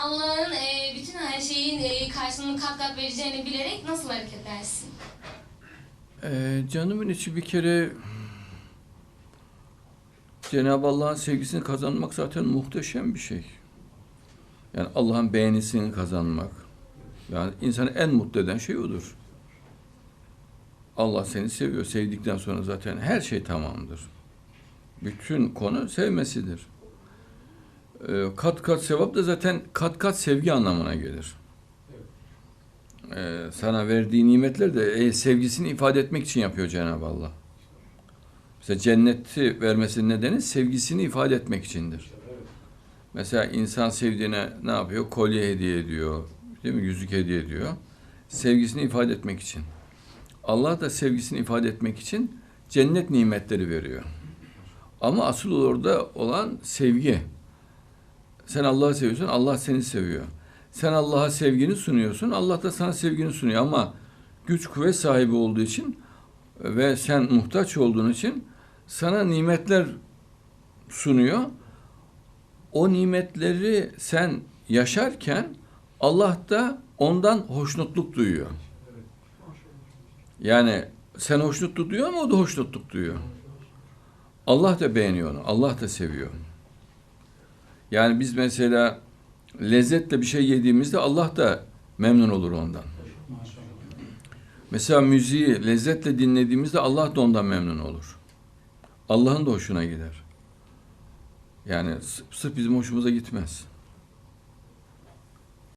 Allah'ın e, bütün her şeyin e, karşılığını kat kat vereceğini bilerek nasıl hareket edersin? Ee, canımın içi bir kere Cenab-ı Allah'ın sevgisini kazanmak zaten muhteşem bir şey. Yani Allah'ın beğenisini kazanmak. Yani insanı en mutlu eden şey odur. Allah seni seviyor. Sevdikten sonra zaten her şey tamamdır. Bütün konu sevmesidir. Ee, kat kat sevap da zaten kat kat sevgi anlamına gelir. Ee, sana verdiği nimetler de e, sevgisini ifade etmek için yapıyor Cenab-ı Allah. Mesela cenneti vermesinin nedeni sevgisini ifade etmek içindir. Mesela insan sevdiğine ne yapıyor? Kolye hediye ediyor. Değil mi? Yüzük hediye ediyor. Sevgisini ifade etmek için. Allah da sevgisini ifade etmek için cennet nimetleri veriyor. Ama asıl orada olan sevgi. Sen Allah'ı seviyorsun, Allah seni seviyor. Sen Allah'a sevgini sunuyorsun, Allah da sana sevgini sunuyor ama güç kuvvet sahibi olduğu için ve sen muhtaç olduğun için sana nimetler sunuyor. O nimetleri sen yaşarken Allah da ondan hoşnutluk duyuyor. Yani sen hoşnutluk duyuyor ama o da hoşnutluk duyuyor. Allah da beğeniyor onu. Allah da seviyor. Yani biz mesela lezzetle bir şey yediğimizde Allah da memnun olur ondan. Mesela müziği lezzetle dinlediğimizde Allah da ondan memnun olur. Allah'ın da hoşuna gider. Yani sırf bizim hoşumuza gitmez.